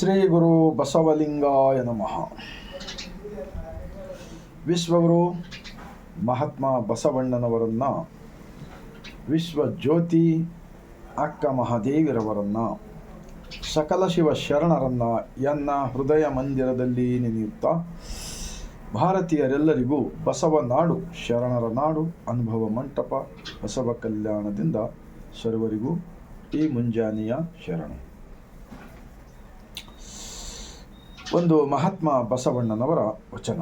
ಶ್ರೀ ಗುರು ಬಸವಲಿಂಗಾಯ ನಮಃ. ವಿಶ್ವಗುರು ಮಹಾತ್ಮ ಬಸವಣ್ಣನವರನ್ನು ವಿಶ್ವ ಜ್ಯೋತಿ ಅಕ್ಕ ಮಹಾದೇವಿರವರನ್ನು, ಸಕಲ ಶಿವ ಶರಣರನ್ನು ಎನ್ನ ಹೃದಯ ಮಂದಿರದಲ್ಲಿ ನೆನೆಯುತ್ತಾ ಭಾರತೀಯರೆಲ್ಲರಿಗೂ ಬಸವ ನಾಡು, ಶರಣರ ನಾಡು, ಅನುಭವ ಮಂಟಪ, ಬಸವ ಕಲ್ಯಾಣದಿಂದ ಸರ್ವರಿಗೂ ಈ ಮುಂಜಾನೆಯ ಶರಣ. ಒಂದು ಮಹಾತ್ಮ ಬಸವಣ್ಣನವರ ವಚನ.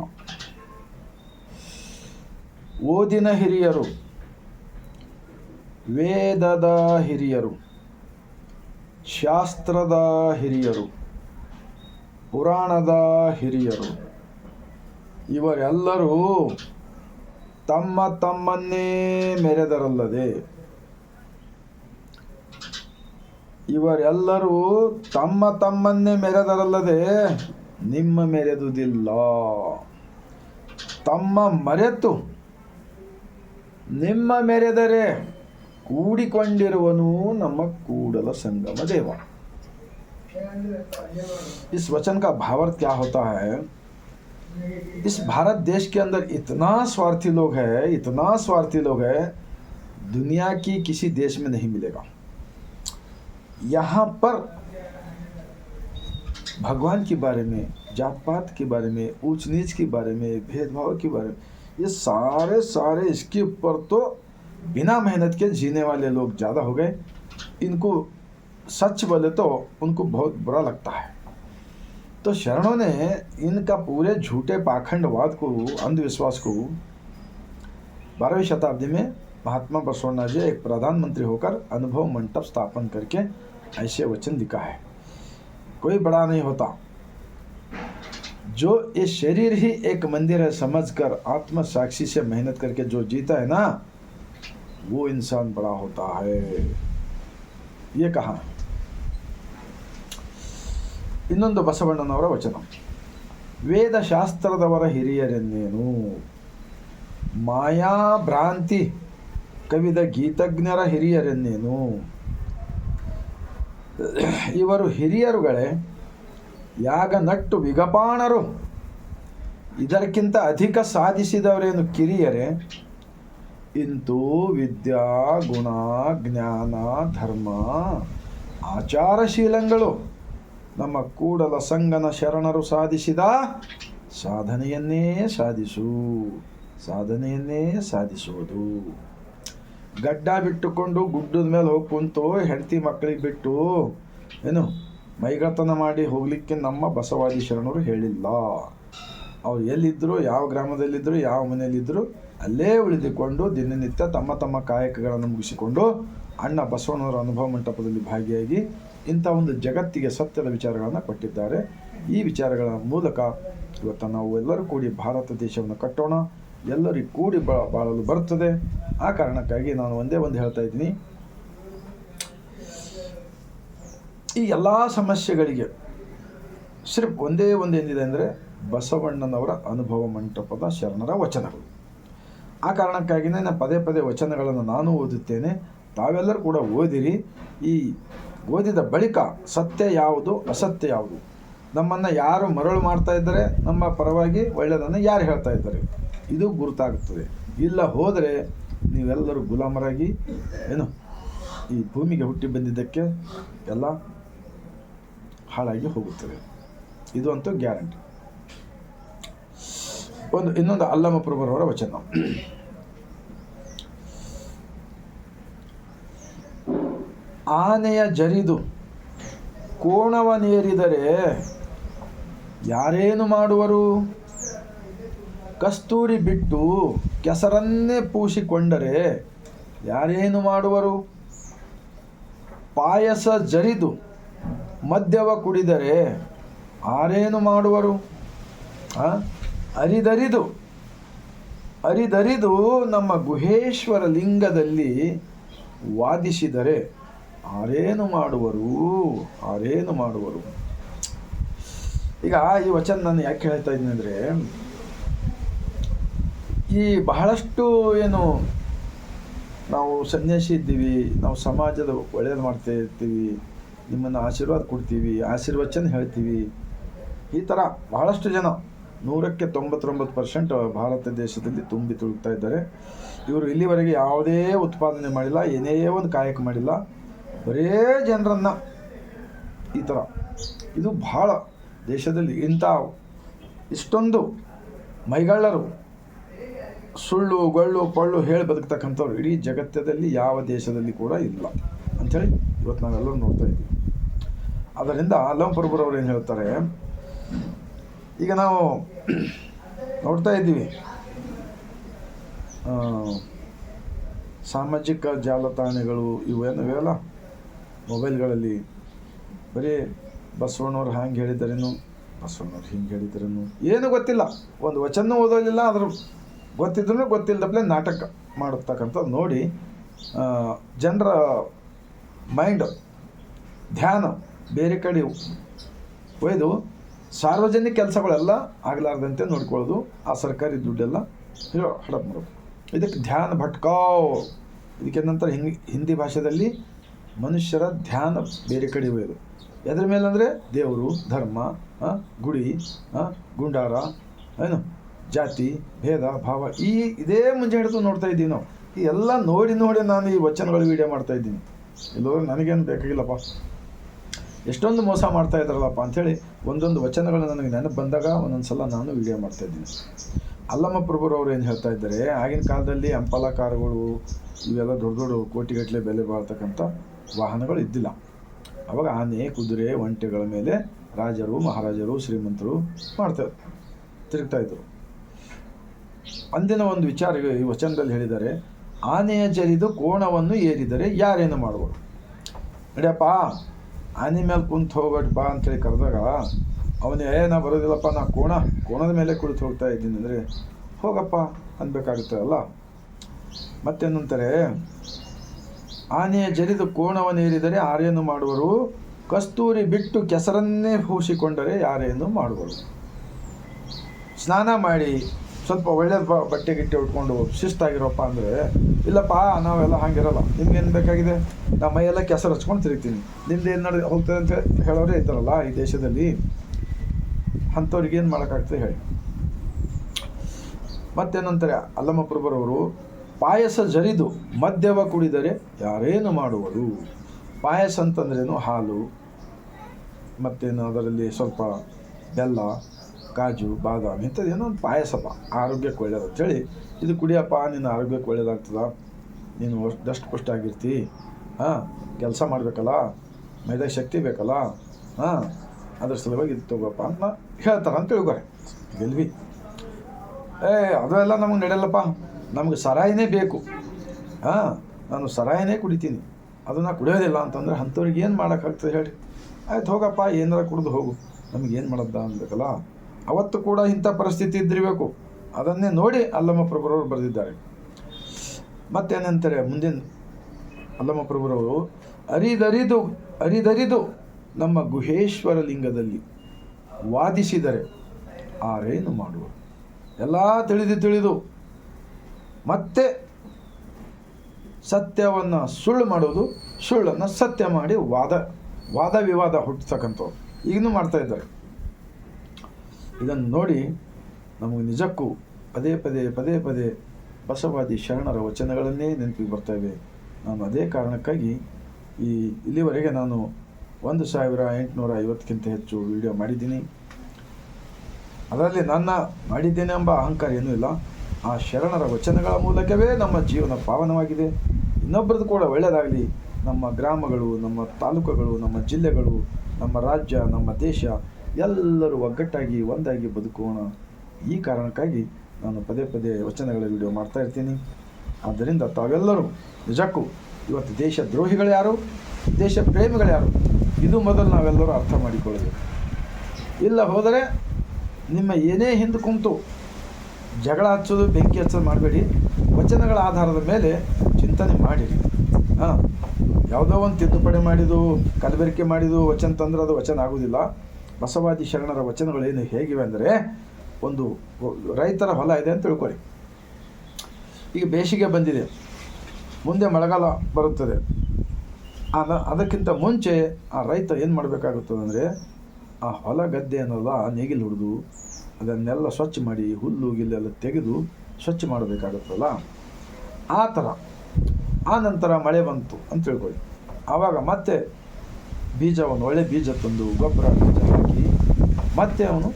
ಓದಿನ ಹಿರಿಯರು, ವೇದದ ಹಿರಿಯರು, ಶಾಸ್ತ್ರದ ಹಿರಿಯರು, ಪುರಾಣದ ಹಿರಿಯರು, ಇವರೆಲ್ಲರೂ ತಮ್ಮ ತಮ್ಮನ್ನೇ ಮೆರೆದರಲ್ಲದೆ, ಇವರೆಲ್ಲರೂ ತಮ್ಮ ತಮ್ಮನ್ನೇ ಮೆರೆದರಲ್ಲದೆ ನಿಮ್ಮ ಮೆರೆದುದಿಲ್ಲ ತಮ್ಮ ಮರೆತು ನಿಮ್ಮ ಮೆರೆದರೆ ಕೂಡಿಕೊಂಡಿರುವನು ನಮ್ಮ ಕೂಡಲ संगम देवा इस वचन का भावार्थ क्या होता है इस भारत देश के अंदर इतना स्वार्थी लोग है इतना स्वार्थी लोग है दुनिया की किसी देश में नहीं मिलेगा यहाँ पर भगवान के बारे में जात पात के बारे में ऊंच नीच के बारे में, भेदभाव के बारे में, ये सारे सारे इसके ऊपर तो बिना मेहनत के जीने वाले लोग ज़्यादा हो गए। इनको सच बोले तो उनको बहुत बुरा लगता है। तो शरणों ने इनका पूरे झूठे पाखंडवाद को, अंधविश्वास को बारहवीं शताब्दी में महात्मा बसवण्णा जी, एक प्रधानमंत्री होकर अनुभव मंडप स्थापन करके ऐसे वचन लिखा है। कोई बड़ा नहीं होता जो ये शरीर ही एक मंदिर है समझकर आत्म साक्षी से मेहनत करके जो जीता है ना वो इंसान बड़ा होता है ये कहा ಇನ್ನೊಂದು ಬಸವಣ್ಣನವರ ವಚನ ವೇದಶಾಸ್ತ್ರದವರ ಹಿರಿಯರೆನ್ನೇನು ಮಾಯಾ ಭ್ರಾಂತಿ ಕವಿದ ಗೀತಜ್ಞರ ಹಿರಿಯರೆನ್ನೇನು ಇವರು ಹಿರಿಯರುಗಳೇ, ಯಾಗ ನಟ್ಟು ವಿಗಪಾಣರು. ಇದಕ್ಕಿಂತ ಅಧಿಕ ಸಾಧಿಸಿದವರೇನು ಕಿರಿಯರೇ? ಇಂತೂ ವಿದ್ಯಾ, ಗುಣ, ಜ್ಞಾನ, ಧರ್ಮ, ಆಚಾರಶೀಲಗಳು. ನಮ್ಮ ಕೂಡಲ ಸಂಗನ ಶರಣರು ಸಾಧಿಸಿದ ಸಾಧನೆಯನ್ನೇ ಸಾಧಿಸು, ಸಾಧನೆಯನ್ನೇ ಸಾಧಿಸುವುದು. ಗಡ್ಡ ಬಿಟ್ಟುಕೊಂಡು ಗುಡ್ಡದ ಮೇಲೆ ಹೋಗಿ ಕುಂತು ಹೆಂಡತಿ ಮಕ್ಕಳಿಗೆ ಬಿಟ್ಟು, ಏನು ಮೈಗತನ ಮಾಡಿ ಹೋಗಲಿಕ್ಕೆ ನಮ್ಮ ಬಸವಾದಿ ಶರಣರು ಹೇಳಿಲ್ಲ. ಅವ್ರು ಎಲ್ಲಿದ್ದರು ಯಾವ ಗ್ರಾಮದಲ್ಲಿದ್ದರು ಯಾವ ಮನೆಯಲ್ಲಿದ್ದರು ಅಲ್ಲೇ ಉಳಿದುಕೊಂಡು ದಿನನಿತ್ಯ ತಮ್ಮ ತಮ್ಮ ಕಾಯಕಗಳನ್ನು ಮುಗಿಸಿಕೊಂಡು ಅಣ್ಣ ಬಸವಣ್ಣವರ ಅನುಭವ ಮಂಟಪದಲ್ಲಿ ಭಾಗಿಯಾಗಿ ಇಂಥ ಒಂದು ಜಗತ್ತಿಗೆ ಸತ್ಯದ ವಿಚಾರಗಳನ್ನು ಕೊಟ್ಟಿದ್ದಾರೆ. ಈ ವಿಚಾರಗಳ ಮೂಲಕ ಇವತ್ತು ನಾವು ಎಲ್ಲರೂ ಕೂಡಿ ಭಾರತ ದೇಶವನ್ನು ಕಟ್ಟೋಣ. ಎಲ್ಲರಿಗೂ ಕೂಡಿ ಬಾ, ಬಾಳಲು ಬರ್ತದೆ ಆ ಕಾರಣಕ್ಕಾಗಿ ನಾನು ಒಂದೇ ಒಂದು ಹೇಳ್ತಾ ಇದ್ದೀನಿ. ಈ ಎಲ್ಲ ಸಮಸ್ಯೆಗಳಿಗೆ ಸಿರ್ಫ್ ಒಂದೇ ಒಂದೇನಿದೆ ಅಂದರೆ ಬಸವಣ್ಣನವರ ಅನುಭವ ಮಂಟಪದ ಶರಣರ ವಚನಗಳು. ಆ ಕಾರಣಕ್ಕಾಗಿಯೇ ನಾನು ಪದೇ ಪದೇ ವಚನಗಳನ್ನು ನಾನು ಓದುತ್ತೇನೆ. ತಾವೆಲ್ಲರೂ ಕೂಡ ಓದಿರಿ. ಈ ಓದಿದ ಬಳಿಕ ಸತ್ಯ ಯಾವುದು, ಅಸತ್ಯ ಯಾವುದು? ನಮ್ಮನ್ನು ಯಾರು ಮರಳು ಮಾಡ್ತಾ ಇದ್ದಾರೆ? ನಮ್ಮ ಪರವಾಗಿ ಒಳ್ಳೆಯದನ್ನು ಯಾರು ಹೇಳ್ತಾ ಇದ್ದಾರೆ? ಇದು ಗುರುತಾಗುತ್ತದೆ ಇಲ್ಲ ಹೋದರೆ ನೀವೆಲ್ಲರೂ ಗುಲಾಮರಾಗಿ, ಏನು, ಈ ಭೂಮಿಗೆ ಹುಟ್ಟಿ ಬಂದಿದ್ದಕ್ಕೆ ಎಲ್ಲ ಹಾಳಾಗಿ ಹೋಗುತ್ತದೆ. ಇದು ಅಂತೂ ಗ್ಯಾರಂಟಿ. ಒಂದು, ಇನ್ನೊಂದು ಅಲ್ಲಮ ಪ್ರಭುರವರ ವಚನ. ಆನೆಯ ಜರಿದು ಕೋಣವನೇರಿದರೆ ಯಾರೇನು ಮಾಡುವರು? ಕಸ್ತೂರಿ ಬಿಟ್ಟು ಕೆಸರನ್ನೇ ಪೂಸಿಕೊಂಡರೆ ಯಾರೇನು ಮಾಡುವರು? ಪಾಯಸ ಜರಿದು ಮದ್ಯವ ಕುಡಿದರೆ ಆರೇನು ಮಾಡುವರು? ಅರಿದರಿದು. ಅರಿದರಿದು ನಮ್ಮ ಗುಹೇಶ್ವರ ಲಿಂಗದಲ್ಲಿ ವಾದಿಸಿದರೆ ಆರೇನು ಮಾಡುವರು? ಆರೇನು ಮಾಡುವರು? ಈಗ ಈ ವಚನ ನಾನು ಯಾಕೆ ಹೇಳ್ತಾ ಇದ್ದೀನಿ ಅಂದರೆ ಈ ಬಹಳಷ್ಟು ಏನು ನಾವು ಸನ್ಯಾಸಿ ಇದ್ದೀವಿ, ನಾವು ಸಮಾಜದ ಒಳ್ಳೇದು ಮಾಡ್ತಾ ಇರ್ತೀವಿ, ನಿಮ್ಮನ್ನು ಆಶೀರ್ವಾದ ಕೊಡ್ತೀವಿ, ಆಶೀರ್ವಚನ ಹೇಳ್ತೀವಿ. ಈ ಥರ ಬಹಳಷ್ಟು ಜನ, ನೂರಕ್ಕೆ ತೊಂಬತ್ತೊಂಬತ್ತು ಪರ್ಸೆಂಟ್ ಭಾರತ ದೇಶದಲ್ಲಿ ತುಂಬಿ ತುಳುಕ್ತಾ ಇದ್ದಾರೆ. ಇವರು ಇಲ್ಲಿವರೆಗೆ ಯಾವುದೇ ಉತ್ಪಾದನೆ ಮಾಡಿಲ್ಲ, ಏನೇ ಒಂದು ಕಾಯಕ ಮಾಡಿಲ್ಲ. ಬರೇ ಜನರನ್ನು ಈ ಥರ ಇದು ಬಹಳ ದೇಶದಲ್ಲಿ ಇಂಥ ಇಷ್ಟೊಂದು ಮೈಗಳ್ಳರು ಸುಳ್ಳು, ಗೊಳ್ಳು, ಪಳ್ಳು ಹೇಳಿ ಬದುಕ್ತಕ್ಕಂಥವ್ರು ಇಡೀ ಜಗತ್ತದಲ್ಲಿ ಯಾವ ದೇಶದಲ್ಲಿ ಕೂಡ ಇಲ್ಲ ಅಂಥೇಳಿ ಇವತ್ತು ನಾವೆಲ್ಲರೂ ನೋಡ್ತಾ ಇದ್ದೀವಿ. ಅದರಿಂದ ಅಲ್ಲಂ ಪ್ರಭುರವ್ರು ಏನು ಹೇಳ್ತಾರೆ, ಈಗ ನಾವು ನೋಡ್ತಾ ಇದ್ದೀವಿ. ಸಾಮಾಜಿಕ ಜಾಲತಾಣಗಳು ಇವೇನು ಇವೆಲ್ಲ? ಮೊಬೈಲ್ಗಳಲ್ಲಿ ಬರೀ ಬಸವಣ್ಣವ್ರು ಹ್ಯಾಂಗೆ ಹೇಳಿದ್ದಾರೇನು? ಬಸವಣ್ಣವ್ರು ಹಿಂಗೆ ಹೇಳಿದ್ದಾರೇನು? ಏನು ಗೊತ್ತಿಲ್ಲ. ಒಂದು ವಚನ ಓದೋದಿಲ್ಲ ಅದ್ರ ಗೊತ್ತಿದ್ರೂ ಗೊತ್ತಿಲ್ಲದಪ್ಲೆ ನಾಟಕ ಮಾಡತಕ್ಕಂಥದ್ದು ನೋಡಿ ಜನರ ಮೈಂಡ್, ಧ್ಯಾನ ಬೇರೆ ಕಡೆ ಒಯ್ದು ಸಾರ್ವಜನಿಕ ಕೆಲಸಗಳೆಲ್ಲ ಆಗಲಾರ್ದಂತೆ ನೋಡ್ಕೊಳ್ಳೋದು, ಆ ಸರ್ಕಾರಿ ದುಡ್ಡೆಲ್ಲ ಹೇಳೋ ಹಡಪ್ ಮಾಡೋದು. ಇದಕ್ಕೆ ಧ್ಯಾನ ಭಟ್ಕಾವ್. ಇದಕ್ಕೆ ನಂತರ ಹಿಂಗ್, ಹಿಂದಿ ಭಾಷೆಯಲ್ಲಿ ಮನುಷ್ಯರ ಧ್ಯಾನ ಬೇರೆ ಕಡೆ ಒಯ್ಯೋದು ಎದ್ರ ಮೇಲೆ ಅಂದರೆ ದೇವರು, ಧರ್ಮ ಗುಡಿ ಗುಂಡಾರ, ಏನು? ಜಾತಿ, ಭೇದ, ಭಾವ ಈ ಇದೇ ಮುಂಚೆ ಹಿಡಿದು ನೋಡ್ತಾ ಇದ್ದೀವಿ ನಾವು. ಈ ಎಲ್ಲ ನೋಡಿ ನೋಡಿ ನಾನು ಈ ವಚನಗಳು ವೀಡಿಯೋ ಮಾಡ್ತಾ ಇದ್ದೀನಿ. ಇಲ್ಲೋದ್ರೆ ನನಗೇನು ಬೇಕಾಗಿಲ್ಲಪ್ಪ. ಎಷ್ಟೊಂದು ಮೋಸ ಮಾಡ್ತಾ ಇದ್ದಾರಲ್ಲಪ್ಪ ಅಂಥೇಳಿ ಒಂದೊಂದು ವಚನಗಳು ನನಗೆ ನೆನಪು ಬಂದಾಗ ಒಂದೊಂದು ಸಲ ನಾನು ವೀಡಿಯೋ ಮಾಡ್ತಾ ಇದ್ದೀನಿ. ಅಲ್ಲಮ್ಮ ಪ್ರಭುರವ್ರು ಏನು ಹೇಳ್ತಾ ಇದ್ದಾರೆ? ಆಗಿನ ಕಾಲದಲ್ಲಿ ಅಂಪಲ ಕಾರುಗಳು ಇವೆಲ್ಲ ದೊಡ್ಡ ದೊಡ್ಡ ಕೋಟಿಗಟ್ಟಲೆ ಬೆಲೆ ಬಾಳ್ತಕ್ಕಂಥ ವಾಹನಗಳು ಇದ್ದಿಲ್ಲ. ಅವಾಗ ಆನೆ, ಕುದುರೆ, ಒಂಟೆಗಳ ಮೇಲೆ ರಾಜರು, ಮಹಾರಾಜರು, ಶ್ರೀಮಂತರು ಮಾಡ್ತಾರೆ ತಿರುಗ್ತಾ ಇದ್ರು. ಅಂದಿನ ಒಂದು ವಿಚಾರ ಈ ವಚನದಲ್ಲಿ ಹೇಳಿದ್ದಾರೆ, ಆನೆಯ ಜರಿದು ಕೋಣವನ್ನು ಏರಿದರೆ ಯಾರೇನು ಮಾಡುವರು? ನಡಿಯಪ್ಪ, ಆನೆ ಮೇಲೆ ಕುಂತು ಹೋಗೋಟ್ ಬಾ ಅಂತೇಳಿ ಕರೆದಾಗ ಅವನು ಏ, ನಾ ಬರೋದಿಲ್ಲಪ್ಪ, ನಾ ಕೋಣ, ಕೋಣದ ಮೇಲೆ ಕುಳಿತು ಹೋಗ್ತಾ ಇದ್ದೀನಿ. ಅಂದರೆ, ಹೋಗಪ್ಪ, ಅನ್ಬೇಕಾಗುತ್ತೆ ಅಲ್ಲ? ಮತ್ತೇನಂತಾರೆ, ಆನೆಯ ಜರಿದು ಕೋಣವನ್ನು ಏರಿದರೆ ಆರೇನು ಮಾಡುವರು? ಕಸ್ತೂರಿ ಬಿಟ್ಟು ಕೆಸರನ್ನೇ ಹೂಸಿಕೊಂಡರೆ ಯಾರೇನು ಮಾಡುವರು? ಸ್ನಾನ ಮಾಡಿ ಸ್ವಲ್ಪ ಒಳ್ಳೆ ಬಟ್ಟೆ ಗಿಟ್ಟೆ ಉಟ್ಕೊಂಡು ಶಿಸ್ತಾಗಿರೋಪ್ಪ ಅಂದರೆ, ಇಲ್ಲಪ್ಪ, ನಾವೆಲ್ಲ ಹಾಗಿರಲ್ಲ. ನಿಮ್ಗೇನು ಬೇಕಾಗಿದೆ? ನಮ್ಮ ಮೈಯೆಲ್ಲ ಕೆಸರು ಹಚ್ಕೊಂಡು ತಿರುಗ್ತೀನಿ. ನಿಮ್ದು ಏನು ನಡೆ ಹೋಗ್ತದೆ ಅಂತ ಹೇಳೋರೇ ಇದ್ದಾರಲ್ಲ ಈ ದೇಶದಲ್ಲಿ. ಅಂಥವ್ರಿಗೆ ಏನು ಮಾಡೋಕ್ಕಾಗ್ತದೆ ಹೇಳಿ. ಮತ್ತೇನಂತಾರೆ, ಅಲ್ಲಮ್ಮ ಪ್ರಭರವರು, ಪಾಯಸ ಜರಿದು ಮದ್ಯವ ಕುಡಿದರೆ ಯಾರೇನು ಮಾಡುವರು ಪಾಯಸ ಅಂತಂದ್ರೇನು ಹಾಲು, ಮತ್ತೇನು ಅದರಲ್ಲಿ ಸ್ವಲ್ಪ ಬೆಲ್ಲ ಕಾಜು, ಬಾದಾಮಿ ಇಂಥದ್ದು ಏನೋ ಒಂದು ಪಾಯಸಪ್ಪ, ಆರೋಗ್ಯಕ್ಕೆ ಒಳ್ಳೇದು ಅಂತೇಳಿ ಇದು ಕುಡಿಯಪ್ಪ, ನಿನ್ನ ಆರೋಗ್ಯಕ್ಕೆ ಒಳ್ಳೇದಾಗ್ತದ ನೀನು ದಷ್ಟು ಪುಷ್ಟ ಆಗಿರ್ತಿ, ಹಾಂ, ಕೆಲಸ ಮಾಡಬೇಕಲ್ಲ, ಮೈದ ಶಕ್ತಿ ಬೇಕಲ್ಲ, ಹಾಂ, ಅದ್ರ ಸಲುವಾಗಿ ಇದು ತಗೋಪ್ಪ ಅಂತ ಹೇಳ್ತಾರೆ ಅಂತ ತಿಳ್ಕೊರೆ. ಗೆಲ್ವಿ. ಏ, ಅದೆಲ್ಲ ನಮಗೆ ನಡೆಯಲ್ಲಪ್ಪ, ನಮಗೆ ಸರಾಯಿನೇ ಬೇಕು, ಹಾಂ, ನಾನು ಸರಾಯಿನೇ ಕುಡಿತೀನಿ, ಅದನ್ನು ಕುಡಿಯೋದಿಲ್ಲ ಅಂತಂದ್ರೆ ಅಂಥವ್ರಿಗೆ ಏನು ಮಾಡೋಕ್ಕಾಗ್ತದೆ ಹೇಳಿ. ಆಯ್ತು ಹೋಗಪ್ಪ, ಏನಾರ ಕುಡಿದು ಹೋಗು ನಮಗೇನು ಮಾಡೋದ ಅನ್ಬೇಕಲ್ಲ ಅವತ್ತು ಕೂಡ ಇಂಥ ಪರಿಸ್ಥಿತಿ ಇದ್ದಿರಬೇಕು. ಅದನ್ನೇ ನೋಡಿ ಅಲ್ಲಮ್ಮ ಪ್ರಭುರವರು ಬರೆದಿದ್ದಾರೆ. ಮತ್ತೇನಂತಾರೆ ಮುಂದಿನ ಅಲ್ಲಮ್ಮ ಪ್ರಭುರವರು, ಅರಿದರಿದು ಅರಿದರಿದು ನಮ್ಮ ಗುಹೇಶ್ವರ ಲಿಂಗದಲ್ಲಿ ವಾದಿಸಿದರೆ ಆರೇನು ಮಾಡುವ ಎಲ್ಲ ತಿಳಿದು ತಿಳಿದು ಮತ್ತೆ ಸತ್ಯವನ್ನು ಸುಳ್ಳು ಮಾಡೋದು ಸುಳ್ಳನ್ನು ಸತ್ಯ ಮಾಡಿ ವಾದ ವಾದ ವಿವಾದ ಹುಟ್ಟತಕ್ಕಂಥವ್ರು. ಈಗಲೂ ಮಾಡ್ತಾ ಇದ್ದಾರೆ. ಇದನ್ನು ನೋಡಿ ನಮಗೆ ನಿಜಕ್ಕೂ ಪದೇ ಪದೇ ಪದೇ ಪದೇ ಬಸವಾದಿ ಶರಣರ ವಚನಗಳನ್ನೇ ನೆನಪಿಗೆ ಬರ್ತವೆ ನಾನು ಅದೇ ಕಾರಣಕ್ಕಾಗಿ ಈ ಇಲ್ಲಿವರೆಗೆ ನಾನು ಒಂದು ಸಾವಿರ ಎಂಟುನೂರ ಐವತ್ತಕ್ಕಿಂತ ಹೆಚ್ಚು ವಿಡಿಯೋ ಮಾಡಿದ್ದೀನಿ. ಅದರಲ್ಲಿ ನನ್ನ ಮಾಡಿದ್ದೇನೆ ಎಂಬ ಅಹಂಕಾರ ಏನೂ ಇಲ್ಲ. ಆ ಶರಣರ ವಚನಗಳ ಮೂಲಕವೇ ನಮ್ಮ ಜೀವನ ಪಾವನವಾಗಿದೆ. ಇನ್ನೊಬ್ಬರದ್ದು ಕೂಡ ಒಳ್ಳೆಯದಾಗಲಿ. ನಮ್ಮ ಗ್ರಾಮಗಳು, ನಮ್ಮ ತಾಲೂಕುಗಳು, ನಮ್ಮ ಜಿಲ್ಲೆಗಳು, ನಮ್ಮ ರಾಜ್ಯ, ನಮ್ಮ ದೇಶ ಎಲ್ಲರೂ ಒಗ್ಗಟ್ಟಾಗಿ, ಒಂದಾಗಿ ಬದುಕೋಣ ಈ ಕಾರಣಕ್ಕಾಗಿ ನಾನು ಪದೇ ಪದೇ ವಚನಗಳ ವಿಡಿಯೋ ಮಾಡ್ತಾ ಇರ್ತೀನಿ. ಆದ್ದರಿಂದ ತಾವೆಲ್ಲರೂ ನಿಜಕ್ಕೂ ಇವತ್ತು ದೇಶ ದ್ರೋಹಿಗಳು ಯಾರು? ದೇಶ ಪ್ರೇಮಿಗಳು ಯಾರು? ಇದು ಮೊದಲು ನಾವೆಲ್ಲರೂ ಅರ್ಥ ಮಾಡಿಕೊಳ್ಳಬೇಕು. ಇಲ್ಲ ಹೋದರೆ ನಿಮ್ಮ ಏನೇ ಹಿಂದೆ ಕುಂತು ಜಗಳ ಹಚ್ಚೋದು, ಬೆಂಕಿ ಹಚ್ಚೋದು ಮಾಡಬೇಡಿ. ವಚನಗಳ ಆಧಾರದ ಮೇಲೆ ಚಿಂತನೆ ಮಾಡಿರಿ ಹಾಂ. ಯಾವುದೋ ಒಂದು ತಿದ್ದುಪಡಿ ಮಾಡಿದ್ದು, ಕಲಬೆರಕೆ ಮಾಡಿದ್ದು, ವಚನ ತಂದ್ರೆ ಅದು ವಚನ ಆಗೋದಿಲ್ಲ ಬಸವಾದಿ ಶರಣರ ವಚನಗಳೇನು ಹೇಗಿವೆ ಅಂದರೆ ಒಂದು ರೈತರ ಹೊಲ ಇದೆ ಅಂತ ತಿಳ್ಕೊಳ್ಳಿ. ಈಗ ಬೇಸಿಗೆ ಬಂದಿದೆ. ಮುಂದೆ ಮಳೆಗಾಲ ಬರುತ್ತದೆ. ಅದ ಅದಕ್ಕಿಂತ ಮುಂಚೆ ಆ ರೈತ ಏನು ಮಾಡಬೇಕಾಗುತ್ತದೆ ಅಂದರೆ ಆ ಹೊಲ ಗದ್ದೆ ಅನ್ನೋಲ್ಲ ನೇಗಿಲು ಹಿಡಿದು ಅದನ್ನೆಲ್ಲ ಸ್ವಚ್ಛ ಮಾಡಿ ಹುಲ್ಲು ಗಿಲ್ಲೆಲ್ಲ ತೆಗೆದು ಸ್ವಚ್ಛ ಮಾಡಬೇಕಾಗುತ್ತಲ್ಲ? ಆ ಥರ ಆ ನಂತರ ಮಳೆ ಬಂತು ಅಂತ ತಿಳ್ಕೊಳ್ಳಿ. ಆವಾಗ ಮತ್ತೆ ಬೀಜ ಒಂದು ಒಳ್ಳೆ ಬೀಜ ತಂದು ಗೊಬ್ಬರ ಬೀಜ ಮತ್ತೆ ಅವನು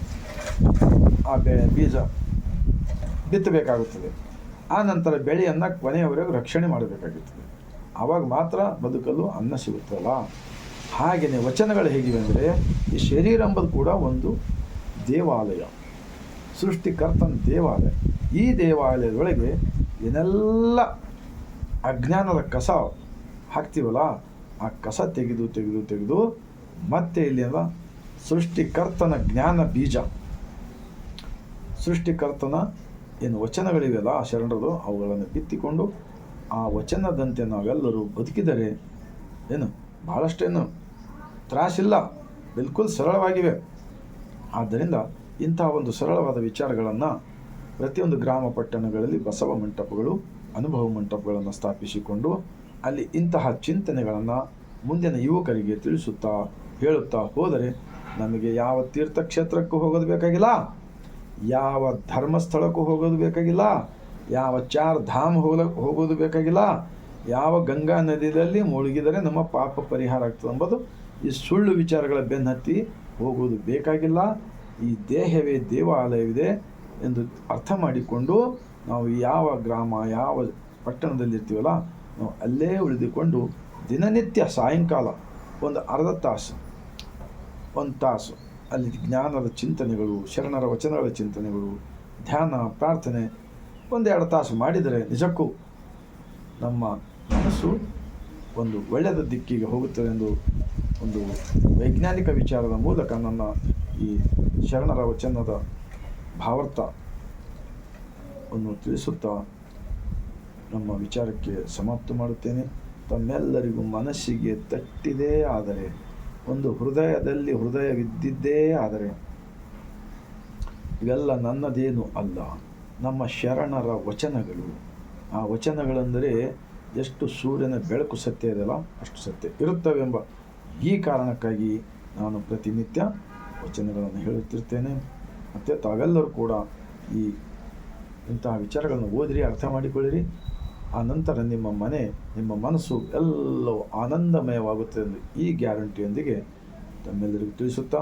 ಆ ಬೆ, ಬೀಜ ಬಿತ್ತಬೇಕಾಗುತ್ತದೆ. ಆ ನಂತರ ಬೆಳೆಯನ್ನು ಕೊನೆಯವರೆಗೂ ರಕ್ಷಣೆ ಮಾಡಬೇಕಾಗುತ್ತದೆ. ಆವಾಗ ಮಾತ್ರ ಬದುಕಲು ಅನ್ನ ಸಿಗುತ್ತಲ್ಲ. ಹಾಗೆಯೇ ವಚನಗಳು ಹೇಗಿವೆ ಅಂದರೆ ಈ ಶರೀರ ಎಂಬುದು ಕೂಡ ಒಂದು ದೇವಾಲಯ, ಸೃಷ್ಟಿಕರ್ತನ ದೇವಾಲಯ. ಈ ದೇವಾಲಯದೊಳಗೆ ಏನೆಲ್ಲ ಅಜ್ಞಾನದ ಕಸ ಹಾಕ್ತೀವಲ್ಲ, ಆ ಕಸ ತೆಗೆದು ತೆಗೆದು ತೆಗೆದು ಮತ್ತೆ ಇಲ್ಲಿ ಸೃಷ್ಟಿಕರ್ತನ ಜ್ಞಾನ ಬೀಜ. ಸೃಷ್ಟಿಕರ್ತನ ಏನು ವಚನಗಳಿವೆಯಲ್ಲ, ಆ ಶರಣರು ಅವುಗಳನ್ನು ಬಿತ್ತಿಕೊಂಡು ಆ ವಚನದಂತೆ ನಾವೆಲ್ಲರೂ ಬದುಕಿದರೆ ಏನು? ಭಾಳಷ್ಟೇನು ತ್ರಾಸಿಲ್ಲ. ಬಿಲ್ಕುಲ್ ಸರಳವಾಗಿವೆ. ಆದ್ದರಿಂದ ಇಂತಹ ಒಂದು ಸರಳವಾದ ವಿಚಾರಗಳನ್ನು ಪ್ರತಿಯೊಂದು ಗ್ರಾಮ ಪಟ್ಟಣಗಳಲ್ಲಿ ಬಸವ ಮಂಟಪಗಳು, ಅನುಭವ ಮಂಟಪಗಳನ್ನು ಸ್ಥಾಪಿಸಿಕೊಂಡು ಅಲ್ಲಿ ಇಂತಹ ಚಿಂತನೆಗಳನ್ನು ಮುಂದಿನ ಯುವಕರಿಗೆ ತಿಳಿಸುತ್ತಾ, ಹೇಳುತ್ತಾ ಹೋದರೆ ನಮಗೆ ಯಾವ ತೀರ್ಥಕ್ಷೇತ್ರಕ್ಕೂ ಹೋಗೋದು ಬೇಕಾಗಿಲ್ಲ, ಯಾವ ಧರ್ಮಸ್ಥಳಕ್ಕೂ ಹೋಗೋದು ಬೇಕಾಗಿಲ್ಲ, ಯಾವ ಚಾರ್ ಧಾಮ್ ಹೋಗ ಹೋಗೋದು ಬೇಕಾಗಿಲ್ಲ, ಯಾವ ಗಂಗಾ ನದಿಯಲ್ಲಿ ಮುಳುಗಿದರೆ ನಮ್ಮ ಪಾಪ ಪರಿಹಾರ ಆಗ್ತದೆ ಎಂಬುದು ಈ ಸುಳ್ಳು ವಿಚಾರಗಳ ಬೆನ್ನತ್ತಿ ಹೋಗುವುದು ಬೇಕಾಗಿಲ್ಲ. ಈ ದೇಹವೇ ದೇವಾಲಯವಿದೆ ಎಂದು ಅರ್ಥ ಮಾಡಿಕೊಂಡು ನಾವು ಯಾವ ಗ್ರಾಮ, ಯಾವ ಪಟ್ಟಣದಲ್ಲಿ ಇರ್ತೀವಲ್ಲ, ನಾವು ಅಲ್ಲೇ ಉಳಿದುಕೊಂಡು ದಿನನಿತ್ಯ ಸಾಯಂಕಾಲ ಒಂದು ಅರ್ಧ ತಾಸು ಒಂದು ತಾಸು ಅಲ್ಲಿ ಜ್ಞಾನದ ಚಿಂತನೆಗಳು, ಶರಣರ ವಚನಗಳ ಚಿಂತನೆಗಳು, ಧ್ಯಾನ, ಪ್ರಾರ್ಥನೆ ಒಂದೆರಡು ತಾಸು ಮಾಡಿದರೆ ನಿಜಕ್ಕೂ ನಮ್ಮ ಮನಸ್ಸು ಒಂದು ಒಳ್ಳೆಯದ ದಿಕ್ಕಿಗೆ ಹೋಗುತ್ತದೆ ಎಂದು ಒಂದು ವೈಜ್ಞಾನಿಕ ವಿಚಾರದ ಮೂಲಕ ನನ್ನ ಈ ಶರಣರ ವಚನದ ಭಾವಾರ್ಥ ಅನ್ನು ತಿಳಿಸುತ್ತಾ ನಮ್ಮ ವಿಚಾರಕ್ಕೆ ಸಮಾಪ್ತ ಮಾಡುತ್ತೇನೆ. ತಮ್ಮೆಲ್ಲರಿಗೂ ಮನಸ್ಸಿಗೆ ತಟ್ಟಿದೇ, ಆದರೆ ಒಂದು ಹೃದಯದಲ್ಲಿ ಹೃದಯವಿದ್ದಿದ್ದೇ ಆದರೆ ಇವೆಲ್ಲ ನನ್ನದೇನು ಅಲ್ಲ, ನಮ್ಮ ಶರಣರ ವಚನಗಳು. ಆ ವಚನಗಳೆಂದರೆ ಎಷ್ಟು ಸೂರ್ಯನ ಬೆಳಕು ಸತ್ಯ ಇದೆಯಲ್ಲ, ಅಷ್ಟು ಸತ್ಯ ಇರುತ್ತವೆಂಬ ಈ ಕಾರಣಕ್ಕಾಗಿ ನಾನು ಪ್ರತಿನಿತ್ಯ ವಚನಗಳನ್ನು ಹೇಳುತ್ತಿರ್ತೇನೆ. ಮತ್ತು ತಾವೆಲ್ಲರೂ ಕೂಡ ಈ ಇಂತಹ ವಿಚಾರಗಳನ್ನು ಓದಿರಿ, ಅರ್ಥ ಮಾಡಿಕೊಳ್ಳಿರಿ. ಆ ನಂತರ ನಿಮ್ಮ ಮನೆ, ನಿಮ್ಮ ಮನಸ್ಸು ಎಲ್ಲವೂ ಆನಂದಮಯವಾಗುತ್ತದೆ ಎಂದು ಈ ಗ್ಯಾರಂಟಿಯೊಂದಿಗೆ ತಮ್ಮೆಲ್ಲರಿಗೂ ತಿಳಿಸುತ್ತಾ,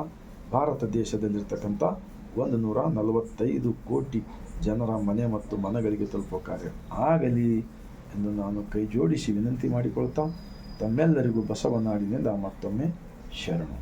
ಭಾರತ ದೇಶದಲ್ಲಿರ್ತಕ್ಕಂಥ ಒಂದು ನೂರ ನಲವತ್ತೈದು ಕೋಟಿ ಜನರ ಮನೆ ಮತ್ತು ಮನಗಳಿಗೆ ತಲುಪುವ ಕಾರ್ಯ ಆಗಲಿ ಎಂದು ನಾನು ಕೈ ಜೋಡಿಸಿ ವಿನಂತಿ ಮಾಡಿಕೊಳ್ತಾ ತಮ್ಮೆಲ್ಲರಿಗೂ ಬಸವನಾಡಿನಿಂದ ಮತ್ತೊಮ್ಮೆ ಶರಣು.